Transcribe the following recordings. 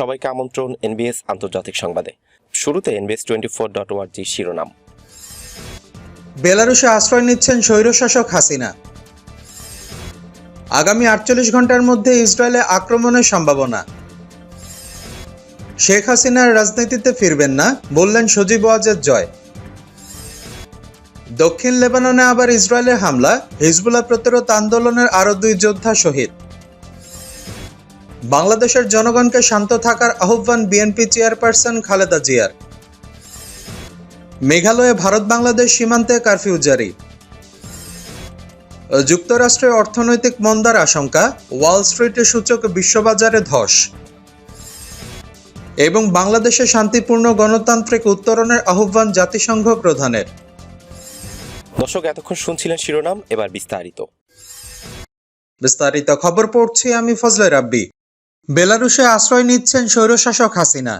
সবাইকে আমন্ত্রণ এনবিএস আন্তর্জাতিক সংবাদে। শুরুতে এনবিএস টোয়েন্টি ফোর ডট ওয়ার্জি শিরোনাম। বেলারুশে আশ্রয় নিচ্ছেন স্বৈরশাসক হাসিনা। আগামী আটচল্লিশ ঘণ্টার মধ্যে ইসরায়েলে আক্রমণের সম্ভাবনা। শেখ হাসিনার রাজনীতিতে ফিরবেন না, বললেন সজীব ওয়াজেদ জয়। দক্ষিণ লেবাননে আবার ইসরায়েলের হামলা, হিজবুল্লাহ প্রতিরোধ আন্দোলনের আরও দুই যোদ্ধা শহীদ। বাংলাদেশের জনগণকে শান্ত থাকার আহ্বান বিএনপি চেয়ারপারসন খালেদা জিয়ার। মেঘালয়ে ভারত বাংলাদেশ সীমান্তে কারফিউ জারি। যুক্তরাষ্ট্রের অর্থনৈতিক মন্দার আশঙ্কা ওয়াল স্ট্রিটের সূচক বিশ্ববাজারে ধস। এবং বাংলাদেশে শান্তিপূর্ণ গণতান্ত্রিক উত্তরণের আহ্বান জাতিসংঘ প্রধানের। দর্শক এতক্ষণ শুনছিলেন শিরোনাম এবার বিস্তারিত। বিস্তারিত খবর পড়ছি আমি ফজলে রাব্বি। বেলারুশে আশ্রয় নিচ্ছেন স্বৈরশাসক হাসিনা।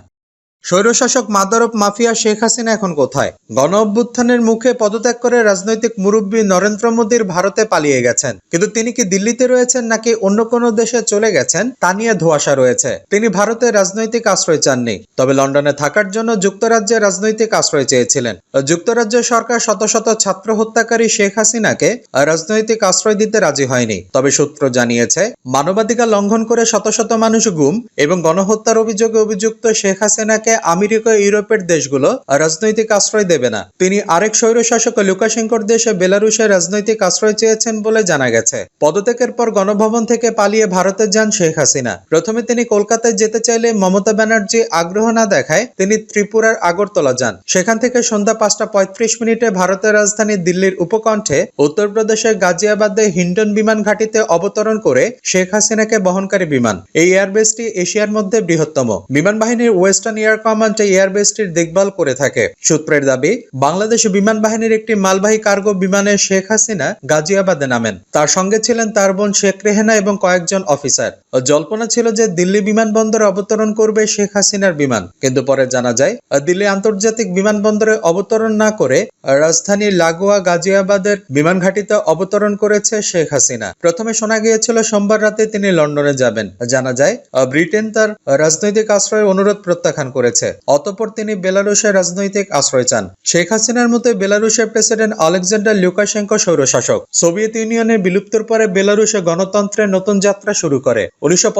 স্বৈরশাসক মাদারব মাফিয়া শেখ হাসিনা এখন কোথায়? গণ অভ্যুত্থানের মুখে পদত্যাগ করে রাজনৈতিক মুরব্বী নরেন্দ্র মোদীর ভারতে পালিয়ে গেছেন। কিন্তু তিনি কি দিল্লিতে রয়েছেন নাকি অন্য কোনো দেশে চলে গেছেন, তা নিয়ে ধোঁয়াশা রয়েছে। তিনি ভারতে রাজনৈতিক আশ্রয় চাননি, তবে লন্ডনে থাকার জন্য যুক্তরাজ্যে রাজনৈতিক আশ্রয় চেয়েছিলেন। যুক্তরাজ্য সরকার শত শত ছাত্র হত্যাকারী শেখ হাসিনাকে রাজনৈতিক আশ্রয় দিতে রাজি হয়নি। তবে সূত্র জানিয়েছে, মানবাধিকার লঙ্ঘন করে শত শত মানুষ গুম এবং গণহত্যার অভিযোগে অভিযুক্ত শেখ হাসিনাকে আমেরিকা, ইউরোপের দেশগুলো রাজনৈতিক আশ্রয় দেবে না। তিনি আরেক স্বৈরশাসক লুকাশেঙ্কর দেশে বেলারুশে রাজনৈতিক আশ্রয় চেয়েছেন বলে জানা গেছে। পদত্যাগের পর গণভবন থেকে পালিয়ে ভারতে যান শেখ হাসিনা। প্রথমে তিনি কলকাতায় যেতে চাইলে মমতা ব্যানার্জি আগ্রহ না দেখায় তিনি ত্রিপুরার আগরতলা যান। সেখান থেকে সন্ধ্যা পাঁচটা পঁয়ত্রিশ মিনিটে ভারতের রাজধানী দিল্লির উপকণ্ঠে উত্তরপ্রদেশের গাজিয়াবাদে হিন্ডন বিমান ঘাঁটিতে অবতরণ করে শেখ হাসিনাকে বহনকারী বিমান। এই এয়ারবেসটি এশিয়ার মধ্যে বৃহত্তম। বিমান বাহিনীর ওয়েস্টার্ন এয়ার কমান্ড এয়ারবেসটির দেখভাল করে থাকে। সূত্রের দাবি, বাংলাদেশ বিমান বাহিনীর একটি মালবাহী কার্গো বিমানে শেখ হাসিনা গাজিয়াবাদে নামেন। তার সঙ্গে ছিলেন তার বোন শেখ রেহেনা এবং কয়েকজন অফিসার। জল্পনা ছিল যে দিল্লি বিমানবন্দরে অবতরণ করবে শেখ হাসিনার বিমান। কিন্তু পরে জানা যায়, দিল্লি আন্তর্জাতিক বিমানবন্দরে অবতরণ না করে রাজধানী লাগোয়া গাজিয়াবাদের বিমান ঘাটিতে অবতরণ করেছে শেখ হাসিনা। প্রথমে শোনা গিয়েছিল, সোমবার রাতে তিনি লন্ডনে যাবেন। জানা যায়, ব্রিটেন তার রাজনৈতিক আশ্রয়ের অনুরোধ প্রত্যাখ্যান করেছে। অতঃপর তিনি বেলারুশে রাজনৈতিক আশ্রয় চান। শেখ হাসিনার মতো বেলারুশের প্রেসিডেন্ট আলেকজান্ডার লুকাশেঙ্কো স্বৈরশাসক। সোভিয়েত ইউনিয়নের বিলুপ্তির পরে বেলারুশে গণতন্ত্রের নতুন যাত্রা শুরু করে। উনিশশো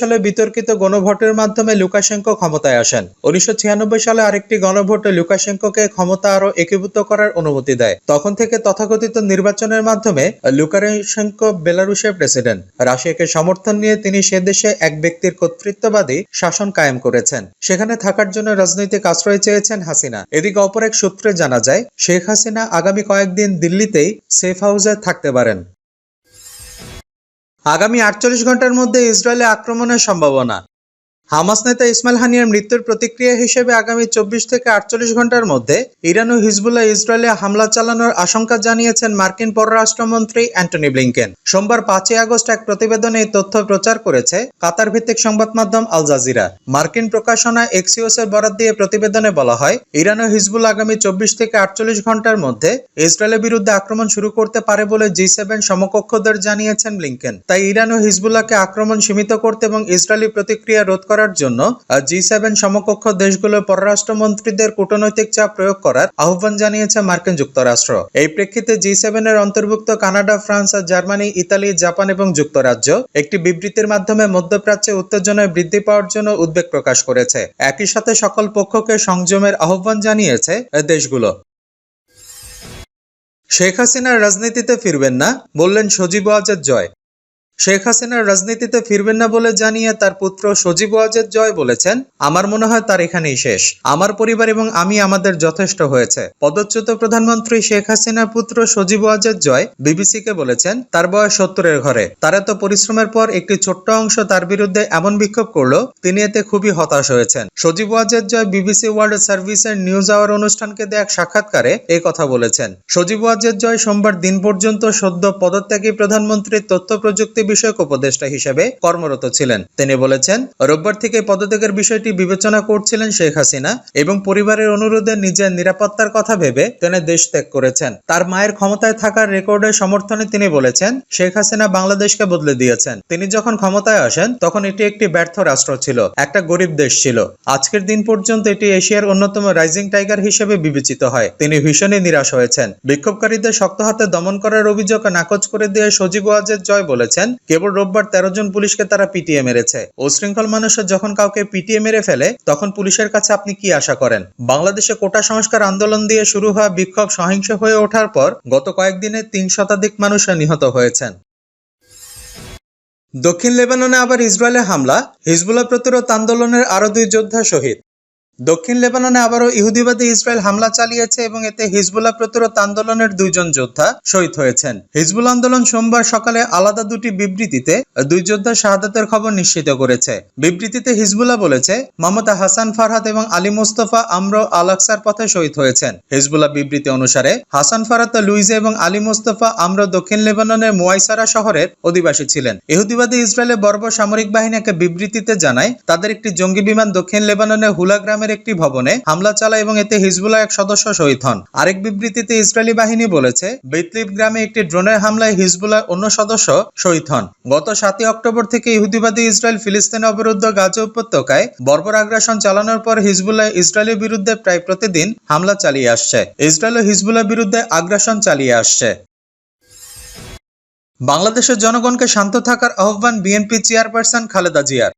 সালে বিতর্কিত গণভোটের মাধ্যমে লুকাশেঙ্কো ক্ষমতায় আসেন। উনিশশো সালে আরেকটি গণভোটে লুকাশেঙ্কোকে ক্ষমতা আরও একীভূত করার অনুমতি দেয়। তখন থেকে তথাকথিত নির্বাচনের মাধ্যমে লুকাশেঙ্কো বেলারুশের প্রেসিডেন্ট। রাশিয়াকে সমর্থন নিয়ে তিনি সে দেশে এক ব্যক্তির কর্তৃত্ববাদী শাসন কায়েম করেছেন। সেখানে থাকার জন্য রাজনৈতিক আশ্রয় চেয়েছেন হাসিনা। এদিকে অপর এক সূত্রে জানা যায়, শেখ হাসিনা আগামী কয়েকদিন দিল্লিতেই সেফ হাউসে থাকতে পারেন। আগামী আটচল্লিশ ঘণ্টার মধ্যে ইসরায়েলে আক্রমণের সম্ভাবনা। হামাস নেতা ইসমাইল হানিয়ার মৃত্যুর প্রতিক্রিয়া হিসেবে আগামী চব্বিশ থেকে আটচল্লিশ ঘণ্টার মধ্যে ইরান ও হিজবুল্লাহ ইসরায়েলে হামলা চালানোর আশঙ্কা জানিয়েছেন মার্কিন পররাষ্ট্রমন্ত্রী অ্যান্টনি ব্লিংকেন। সোমবার পাঁচই আগস্ট এক প্রতিবেদনে এই তথ্য প্রচার করেছে কাতার ভিত্তিক সংবাদ মাধ্যম আল জাজিরা। মার্কিন প্রকাশনা এক্সিওসের বরাদ দিয়ে প্রতিবেদনে বলা হয়, ইরান ও হিজবুল আগামী চব্বিশ থেকে আটচল্লিশ ঘণ্টার মধ্যে ইসরায়েলের বিরুদ্ধে আক্রমণ শুরু করতে পারে বলে জি সেভেন সমকক্ষদের জানিয়েছেন ব্লিংকেন। তাই ইরান ও হিজবুল্লাহকে আক্রমণ সীমিত করতে এবং ইসরায়েলি প্রতিক্রিয়া রোধ করার জন্য জি সেভেন সমকক্ষ দেশগুলোর পররাষ্ট্রমন্ত্রীদের কূটনৈতিক চাপ প্রয়োগ করার আহ্বান জানিয়েছে মার্কিন যুক্তরাষ্ট্র। এই প্রেক্ষিতে জি সেভেনের অন্তর্ভুক্ত Canada, France Germany, Italy, Japan এবং যুক্তরাজ্য একটি বিবৃতির মাধ্যমে মধ্যপ্রাচ্যে উত্তেজনায় বৃদ্ধি পাওয়ার জন্য উদ্বেগ প্রকাশ করেছে। একই সাথে সকল পক্ষকে সংযমের আহ্বান জানিয়েছে দেশগুলো। শেখ হাসিনার রাজনীতিতে ফিরবেন না, বললেন সজীব ওয়াজেদ জয়। শেখ হাসিনার রাজনীতিতে ফিরবেন না বলে জানিয়ে তার পুত্র সজীব ওয়াজেদ জয় বলেছেন, আমার মনে হয় তার এখানেই শেষ। আমার পরিবার এবং আমি আমাদের যথেষ্ট হয়েছে। পদচ্যুত প্রধানমন্ত্রী শেখ হাসিনার পুত্র সজীব ওয়াজেদ জয় বিবিসিকে বলেছেন, তার বয়স সত্তরের ঘরে। তার এত পরিশ্রমের পর একটি ছোট্ট অংশ তার বিরুদ্ধে এমন বিক্ষোভ করল, তিনি এতে খুবই হতাশ হয়েছেন। সজীব ওয়াজেদ জয় বিবিসি ওয়ার্ল্ড সার্ভিসের নিউজ আওয়ার অনুষ্ঠানকে দেয়া এক সাক্ষাৎকারে এই কথা বলেছেন। সজীব ওয়াজেদ জয় সোমবার দিন পর্যন্ত সদ্য পদত্যাগী প্রধানমন্ত্রীর তথ্য প্রযুক্তি বিষয়ক উপদেষ্টা হিসেবে কর্মরত ছিলেন। তিনি বলেছেন, রোববার থেকে পদত্যাগের বিষয়টি বিবেচনা করছিলেন শেখ হাসিনা এবং পরিবারের অনুরোধে নিজের নিরাপত্তার কথা ভেবে তিনি দেশ ত্যাগ করেছেন। তার মায়ের ক্ষমতায় থাকার রেকর্ডের সমর্থনে তিনি বলেছেন, শেখ হাসিনা বাংলাদেশকে বদলে দিয়েছেন। তিনি যখন ক্ষমতায় আসেন, তখন এটি একটি ব্যর্থ রাষ্ট্র ছিল, একটা গরিব দেশ ছিল। আজকের দিন পর্যন্ত এটি এশিয়ার অন্যতম রাইজিং টাইগার হিসেবে বিবেচিত হয়। তিনি ভীষণই নিরাশ হয়েছেন। বিক্ষোভকারীদের শক্ত হাতে দমন করার অভিযোগ নাকচ করে দিয়ে সজীব ওয়াজেদ জয় বলেছেন কেবল রোববার তেরো জন পুলিশকে তারা পিটিয়ে মেরেছে। উশৃঙ্খল মানুষের যখন কাউকে পিটিয়ে মেরে ফেলে, তখন পুলিশের কাছে আপনি কি আশা করেন? বাংলাদেশে কোটা সংস্কার আন্দোলন দিয়ে শুরু হওয়া বিক্ষোভ সহিংস হয়ে ওঠার পর গত কয়েকদিনে তিন শতাধিক মানুষ নিহত হয়েছেন। দক্ষিণ লেবাননে আবার ইসরায়েলের হামলা, হিজবুল্লাহ প্রতিরোধ আন্দোলনের আরও দুই যোদ্ধা শহীদ। দক্ষিণ লেবাননে আবারও ইহুদিবাদী ইসরায়েল হামলা চালিয়েছে এবং এতে হিজবুল্লাহ প্রতিরোধ আন্দোলনের দুইজন যোদ্ধা শহীদ হয়েছেন। হিজবুল আন্দোলন সোমবার সকালে আলাদা দুটি বিবৃতিতে দুই যোদ্ধা শাহাদাতের খবর নিশ্চিত করেছে। বিবৃতিতে হিজবুল্লাহ বলেছে মোহাম্মদ হাসান ফারহাদ এবং আলী মোস্তফা আমর আল আকসার পথে শহীদ হয়েছেন। হিজবুল্লাহ বিবৃতি অনুসারে, হাসান ফারহাদ লুইজে এবং আলী মোস্তফা আমর দক্ষিণ লেবাননের মুয়াইসারা শহরের অধিবাসী ছিলেন। ইহুদিবাদী ইসরায়েলের বর্ব সামরিক বাহিনী একটা বিবৃতিতে জানায়, তাদের একটি জঙ্গি বিমান দক্ষিণ লেবাননের হুলা গ্রামের একটি ভবনে হামলা চালায় এবং এতে হিজবুল্লাহ এক সদস্য শহীদ হন। আরেক বিবৃতিতে ইসরায়েলি বাহিনী বলেছে, বেতলিব গ্রামে একটি ড্রোনের হামলায় হিজবুল্লাহ অন্য সদস্য শহীদ হন। গত সাতই অক্টোবর থেকে ইহুদিবাদী ইসরায়েল ফিলিস্তিন অবরুদ্ধ গাজা উপত্যকায় বর্বর আগ্রাসন চালানোর পর হিজবুল্লাহ ইসরায়েলের বিরুদ্ধে প্রায় প্রতিদিন হামলা চালিয়ে আসছে। ইসরায়েল ও হিজবুল্লাহ বিরুদ্ধে আগ্রাসন চালিয়ে আসছে। বাংলাদেশের জনগণকে শান্ত থাকার আহ্বান বিএনপি চেয়ারপারসন খালেদা জিয়ার।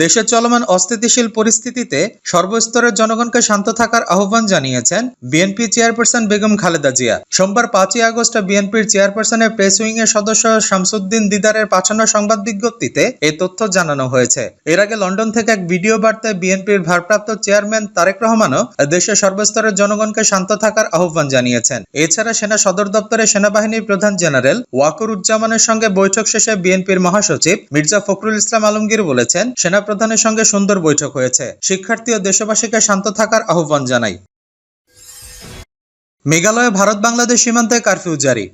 দেশে চলমান অস্থিতিশীল পরিস্থিতিতে সর্বস্তরের জনগণকে শান্ত থাকার আহ্বান জানিয়েছেন বিএনপি চেয়ারপারসন বেগম খালেদা জিয়া। সোমবার পাঁচই আগস্ট বিএনপির চেয়ারপারসনের প্রেস উইং এর সদস্য শামসুদ্দিন দিদারের পাঠানো সংবাদ বিজ্ঞপ্তিতে এই তথ্য জানানো হয়েছে। এর আগে লন্ডন থেকে এক ভিডিও বার্তায় বিএনপির ভারপ্রাপ্ত চেয়ারম্যান তারেক রহমানও দেশের সর্বস্তরের জনগণকে শান্ত থাকার আহ্বান জানিয়েছেন। এছাড়া সেনা সদর দপ্তরে সেনাবাহিনীর প্রধান জেনারেল ওয়াকুরুজ্জামানের সঙ্গে বৈঠক শেষে বিএনপির মহাসচিব মির্জা ফখরুল ইসলাম আলমগীর বলেছেন, সেনা প্রধানের সঙ্গে সুন্দর বৈঠক হয়েছে। শিক্ষার্থী ও দেশবাসীকে শান্ত থাকার আহ্বান জানাই। মেঘালয়ে ভারত বাংলাদেশ সীমান্তে কারফিউ জারি।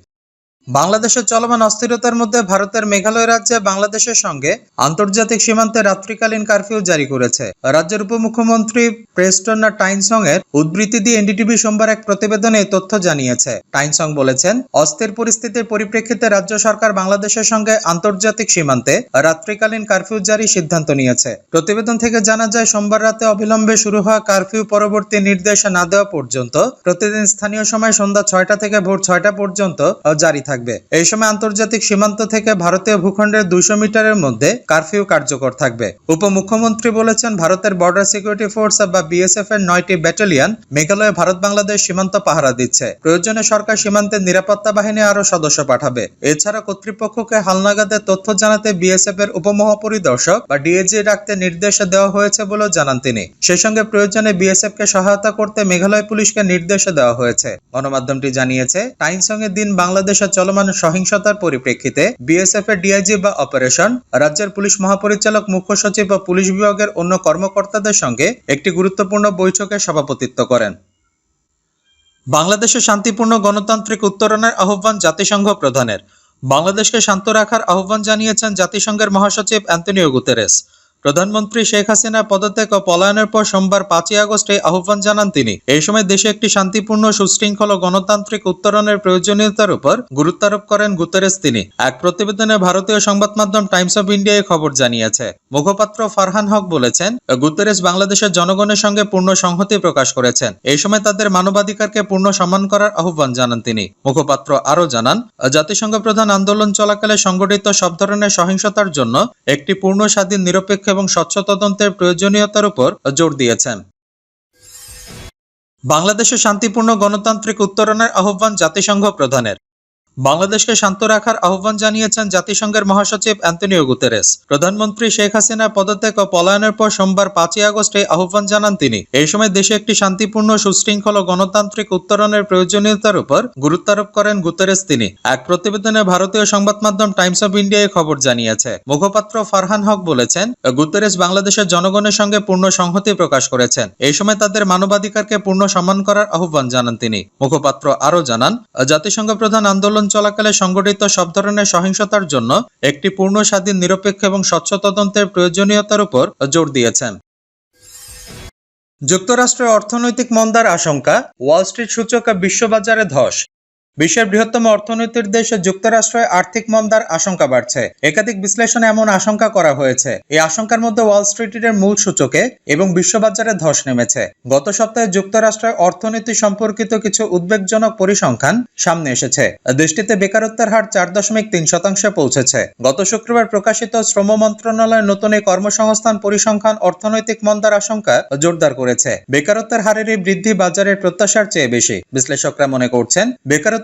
বাংলাদেশের চলমান অস্থিরতার মধ্যে ভারতের মেঘালয় রাজ্যে বাংলাদেশের সঙ্গে আন্তর্জাতিক সীমান্তে রাত্রিকালীন কারফিউ জারি করেছে। রাজ্যের উপমুখ্যমন্ত্রী প্রেস্টন টাইনসং এর উদ্বৃত্তি দিয়ে এনডিটিভি সোমবার এক প্রতিবেদনে তথ্য জানিয়েছে। টাইনসং বলেছেন, অস্থির পরিস্থিতির পরিপ্রেক্ষিতে রাজ্য সরকার বাংলাদেশের সঙ্গে আন্তর্জাতিক সীমান্তে রাত্রিকালীন কারফিউ জারি সিদ্ধান্ত নিয়েছে। প্রতিবেদন থেকে জানা যায়, সোমবার রাতে অবিলম্বে শুরু হওয়া কারফিউ পরবর্তী নির্দেশ না দেওয়া পর্যন্ত, প্রতিদিন স্থানীয় সময় সন্ধ্যা ছয়টা থেকে ভোর ছয়টা পর্যন্ত জারি থাকবে। এই সময় আন্তর্জাতিক সীমান্ত থেকে ভারতীয় ভূখণ্ডের দুইশো মিটারের মধ্যে কারফিউ কার্যকর থাকবে। উপমুখ্যমন্ত্রী বলেছেন, ভারতের বর্ডার সিকিউরিটি ফোর্স বা বিএসএফ এর নয়টি ব্যাটালিয়ন মেঘালয়ে ভারত বাংলাদেশ সীমান্ত পাহারা দিচ্ছে। প্রয়োজনে সরকার সীমান্তের নিরাপত্তা বাহিনী আরও সদস্য পাঠাবে। এছাড়া কর্তৃপক্ষকে হালনাগাদের তথ্য জানাতে বিএসএফ এর উপমহাপরিদর্শক বা ডিএজি রাখতে নির্দেশ দেওয়া হয়েছে বলেও জানান তিনি। সেই সঙ্গে প্রয়োজনে বিএসএফ কে সহায়তা করতে মেঘালয় পুলিশকে নির্দেশ দেওয়া হয়েছে। গণমাধ্যমটি জানিয়েছে টাইমসং এর দিন বাংলাদেশে চলমান সহিংসতার পরিপ্রেক্ষিতে বিএসএফ এর ডিআইজি বা অপারেশন রাজ্যের পুলিশ মহাপরিচালক মুখ্য সচিব বা পুলিশ বিভাগের অন্য কর্মকর্তাদের সঙ্গে একটি গুরুত্বপূর্ণ বৈঠকে সভাপতিত্ব করেন। বাংলাদেশে শান্তিপূর্ণ গণতান্ত্রিক উত্তরণের আহ্বান জাতিসংঘ প্রধানের। বাংলাদেশকে শান্ত রাখার আহ্বান জানিয়েছেন জাতিসংঘের মহাসচিব অ্যান্তনিও গুতেরেস। প্রধানমন্ত্রী শেখ হাসিনা পদত্যাগ ও পলায়নের পর সোমবার পাঁচই আগস্ট আহ্বান জানান তিনি। এই সময় দেশে একটি শান্তিপূর্ণ, সুশৃঙ্খল গণতান্ত্রিক উত্তরণের প্রয়োজনীয়তার উপর গুরুত্ব আরোপ করেন গুতেরেস তিনি। এক প্রতিবেদনে ভারতীয় সংবাদ মাধ্যম টাইমস অব ইন্ডিয়া খবর জানিয়েছে। মুখপাত্র ফারহান হক বলেছেন, গুতেরেস বাংলাদেশের জনগণের সঙ্গে পূর্ণ সংহতি প্রকাশ করেছেন। এই সময় তাদের মানবাধিকারকে পূর্ণ সম্মান করার আহ্বান জানান তিনি। মুখপাত্র আরও জানান, জাতিসংঘ প্রধান আন্দোলন চলাকালে সংগঠিত সব ধরনের সহিংসতার জন্য একটি পূর্ণ, স্বাধীন, নিরপেক্ষ এবং স্বচ্ছ তদন্তের প্রয়োজনীয়তার উপর জোর দিয়েছেন। বাংলাদেশে শান্তিপূর্ণ গণতান্ত্রিক উত্তরণের আহ্বান জাতিসংঘ প্রধানের। বাংলাদেশকে শান্ত রাখার আহ্বান জানিয়েছেন জাতিসংঘের মহাসচিব অ্যান্তনিও গুতেরেস। প্রধানমন্ত্রী শেখ হাসিনা পদত্যাগ ও পলায়নের পর সোমবার পাঁচই আগস্ট আহ্বান জানান তিনি। এই সময় দেশে একটি শান্তিপূর্ণ, সুশৃঙ্খল ও গণতান্ত্রিক উত্তরণের প্রয়োজনীয়তার উপর গুরুত্ব আরোপ করেন গুতেরেস তিনি। এক প্রতিবেদনে ভারতীয় সংবাদ মাধ্যম টাইমস অব ইন্ডিয়া এই খবর জানিয়েছে। মুখপাত্র ফারহান হক বলেছেন, গুতেরেস বাংলাদেশের জনগণের সঙ্গে পূর্ণ সংহতি প্রকাশ করেছেন। এই সময় তাদের মানবাধিকারকে পূর্ণ সম্মান করার আহ্বান জানান তিনি। মুখপাত্র আরও জানান, জাতিসংঘ প্রধান আন্দোলন চলাকালে সংগঠিত সব ধরনের সহিংসতার জন্য একটি পূর্ণ, স্বাধীন, নিরপেক্ষ এবং স্বচ্ছ তদন্তের প্রয়োজনীয়তার উপর জোর দিয়েছেন। যুক্তরাষ্ট্রের অর্থনৈতিক মন্দার আশঙ্কা, ওয়াল স্ট্রিট সূচক বিশ্ববাজারে ধস বিশ্বের বৃহত্তম অর্থনীতির দেশে যুক্তরাষ্ট্রে আর্থিক মন্দার আশঙ্কা বাড়ছে। একাধিক বিশ্লেষণে এমন আশঙ্কা করা হয়েছে। এই আশঙ্কার মধ্যে ওয়াল স্ট্রিটের মূল সূচকে এবং বিশ্ববাজারে ধস নেমেছে। গত সপ্তাহে যুক্তরাষ্ট্রের অর্থনীতি সম্পর্কিত কিছু উদ্বেগজনক পরিসংখ্যান সামনে এসেছে। দেশটিতে বেকারত্বের হার চার দশমিক তিন শতাংশে পৌঁছেছে। গত শুক্রবার প্রকাশিত শ্রম মন্ত্রণালয়ের নতুন এই কর্মসংস্থান পরিসংখ্যান অর্থনৈতিক মন্দার আশঙ্কা জোরদার করেছে। বেকারত্বের হারের এই বৃদ্ধি বাজারের প্রত্যাশার চেয়ে বেশি। বিশ্লেষকরা মনে করছেন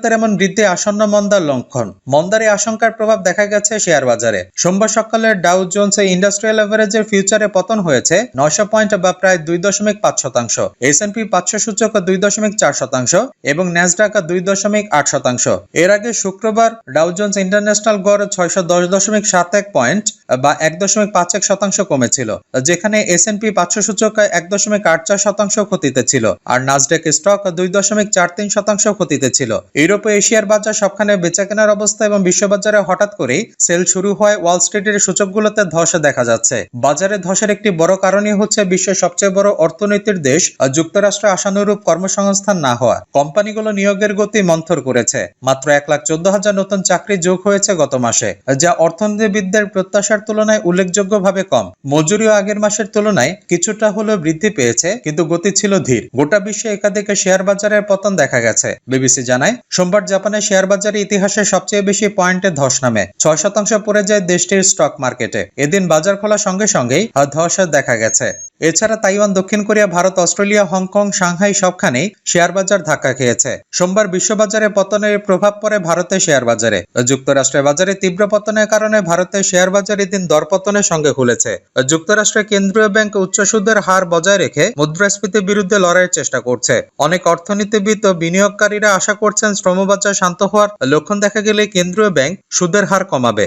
বেকারত্বের এমন বৃদ্ধি আসন্ন মন্দার লক্ষণ মন্দার আশঙ্কার প্রভাব দেখা গেছে শেয়ার বাজারে। সোমবার সকালে ডাউ জোনস ইন্ডাস্ট্রিয়াল এভারেজের ফিউচারে পতন হয়েছে নয়শো পয়েন্ট বা প্রায় দুই দশমিক পাঁচ শতাংশ এস এন পি পাঁচশো সূচক দুই দশমিক চার শতাংশ এবং ন্যাসডাক দুই দশমিক আট শতাংশ। এর আগে শুক্রবার ডাউ জোনস ইন্টারন্যাশনাল গড় ছয়শো দশ দশমিক সাত এক পয়েন্ট বা এক দশমিক পাঁচ এক শতাংশ কমেছিল, যেখানে এস এন পি পাঁচশো সূচক এক দশমিক আট চার শতাংশ ক্ষতিতে ছিল, আর নাসডেক স্টক দুই দশমিক চার তিন শতাংশ ক্ষতিতে ছিল। ইউরোপ ও এশিয়ার বাজার সবখানে বেচাকেনার অবস্থা এবং বিশ্ববাজারে হঠাৎ করেই সেল শুরু হয় ওয়াল স্ট্রিটের সূচকগুলোতে ধসে দেখা যাচ্ছে। বাজারে ধসের একটি বড় কারণই হচ্ছে বিশ্বের সবচেয়ে বড় অর্থনীতির দেশ যুক্তরাষ্ট্রে আশানুরূপ কর্মসংস্থান না হওয়া। কোম্পানিগুলো নিয়োগের গতি মন্থর করেছে। মাত্র এক লাখ চোদ্দ হাজার নতুন চাকরি যোগ হয়েছে গত মাসে, যা অর্থনীতিবিদদের প্রত্যাশার তুলনায় উল্লেখযোগ্যভাবে কম। মজুরিও আগের মাসের তুলনায় কিছুটা হলেও বৃদ্ধি পেয়েছে, কিন্তু গতি ছিল ধীর। গোটা বিশ্বে একাধিক শেয়ার বাজারের পতন দেখা গেছে। বিবিসি জানায় সোমবার জাপানের শেয়ার বাজারে ইতিহাসে সবচেয়ে বেশি পয়েন্টে ধস নামে। ছয় শতাংশ পড়ে যায় দেশটির স্টক মার্কেটে। এদিন বাজার খোলার সঙ্গে সঙ্গেই ধস দেখা গেছে। এছাড়া তাইওয়ান, দক্ষিণ Korea, Bharat, Australia, Hong Kong, Shanghai সবখানেই শেয়ার বাজার ধাক্কা খেয়েছে। সোমবার বিশ্ববাজারে পতনের প্রভাব পড়ে ভারতের শেয়ার বাজারে যুক্তরাষ্ট্রের বাজারে তীব্র পতনের কারণে ভারতের শেয়ার বাজার এদিন দরপতনের সঙ্গে খুলেছে। যুক্তরাষ্ট্রের কেন্দ্রীয় ব্যাংক উচ্চ সুদের হার বজায় রেখে মুদ্রাস্ফীতির বিরুদ্ধে লড়াইয়ের চেষ্টা করছে। অনেক অর্থনীতিবিদ ও বিনিয়োগকারীরা আশা করছেন শ্রমবাজার শান্ত হওয়ার লক্ষণ দেখা গেলে কেন্দ্রীয় ব্যাংক সুদের হার কমাবে।